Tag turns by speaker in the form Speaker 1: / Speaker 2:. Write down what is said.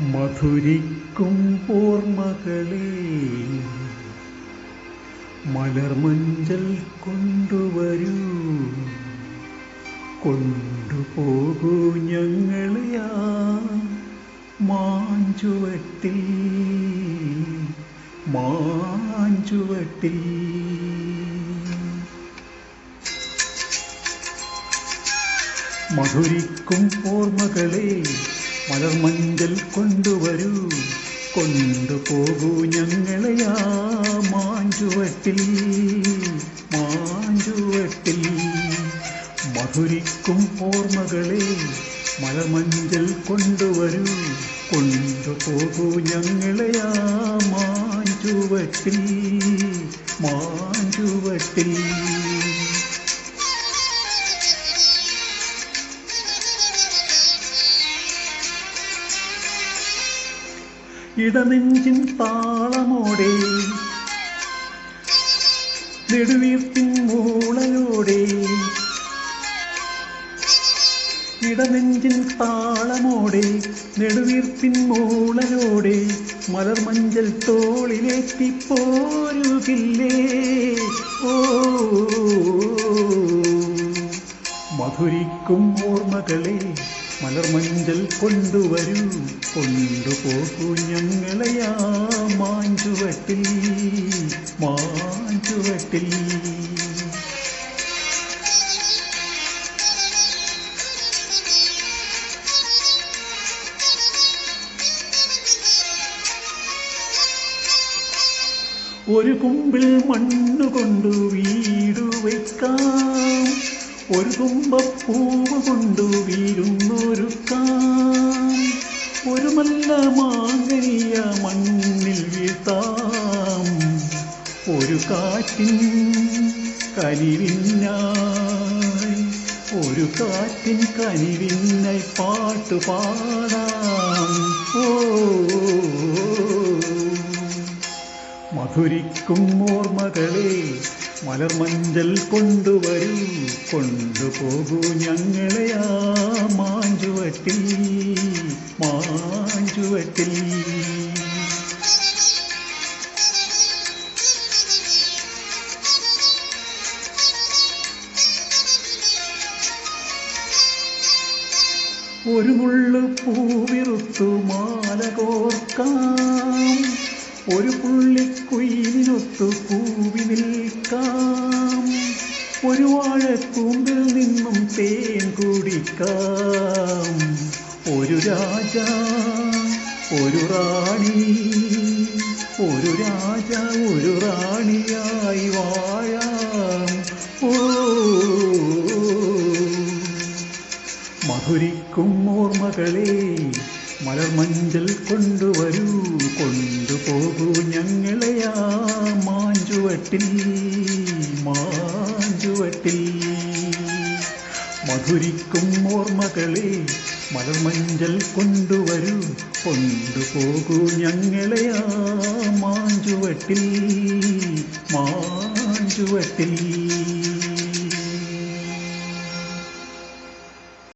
Speaker 1: മധുരിക്കും ഓർമ്മകളെ മലർമഞ്ചൽ കൊണ്ടുവരൂ. കൊണ്ടുപോകൂ ഞങ്ങളെയാ മാഞ്ചുവട്ടിൽ. മാഞ്ചുവട്ടിൽ. മധുരിക്കും ഓർമ്മകളെ മലർമഞ്ചൽ കൊണ്ടുവരൂ. കൊണ്ടുപോകൂ ഞങ്ങളെയാ മാഞ്ചുവട്ടിൽ. മാഞ്ചുവട്ടിൽ. മധുരിക്കും ഓർമ്മകളെ മലമഞ്ചൽ കൊണ്ടുവരൂ. കൊണ്ടുപോകൂ ഞങ്ങളെയാ മാഞ്ചുവട്ടിൽ. മാഞ്ചുവട്ടിൽ. ഇടനെഞ്ചിൻ താളമോടെ നെടുവീർപ്പിൻ മൂളയോടെ ഇടനെഞ്ചിൻ താളമോടെ നെടുവീർപ്പിൻ മൂളയോടെ മലർമഞ്ചൽ തോളിലേറ്റി പോരുകില്ലേ ഓ മധുരിക്കും ഓർമ്മകളെ മലർമഞ്ചൽ കൊണ്ടുവരൂ. കൊണ്ടുപോകൂ ഞങ്ങളെയാ മാഞ്ചുവട്ടിൽ. മാഞ്ചുവട്ടിൽ. ഒരു കുമ്പിൽ മണ്ണുകൊണ്ടു വീടു വയ്ക്കാം ഒരു കുമ്പപ്പൂവ് കൊണ്ടു വീരുന്നൊരുക്കാം ഒരു നല്ല മാങ്ങനിയ മണ്ണിൽ വീഴ്ത്താം. ഒരു കാറ്റിൻ കരിവിന്ന ഒരു കാറ്റിൻ കരിവിന്ന പാട്ട് പാടാം. ഓ മധുരിക്കും ഓർമ്മകളെ മലർമഞ്ചൽ കൊണ്ടുവരൂ. കൊണ്ടുപോകൂ ഞങ്ങളെയാ മാഞ്ചുവട്ടിൽ. മാഞ്ചുവട്ടിൽ. ഒരു മുള്ളു പൂവിറുത്തു മാല കോർക്കാം. ഒരു പുള്ളിക്കുയിലിനൊത്തു പൂവി നിൽക്കാം ഒരു വാഴക്കൂമ്പിൽ നിന്നും തേൻ കുടിക്കാം. ഒരു രാജ ഒരു റാണി ഒരു രാജ ഒരു റാണിയായി വാഴാം. ഓ. മധുരിക്കും ഓർമ്മകളെ മലർമഞ്ചൽ കൊണ്ടുവരൂ. കൊണ്ടുപോകൂ ഞങ്ങളെയാ മാഞ്ചുവട്ടിൽ മാഞ്ചുവട്ടിൽ. മധുരിക്കും ഓർമ്മകളെ മലർമഞ്ചൽ കൊണ്ടുവരൂ. കൊണ്ടുപോകൂ ഞങ്ങളെയാ മാഞ്ചുവട്ടിൽ മാഞ്ചുവട്ടിൽ.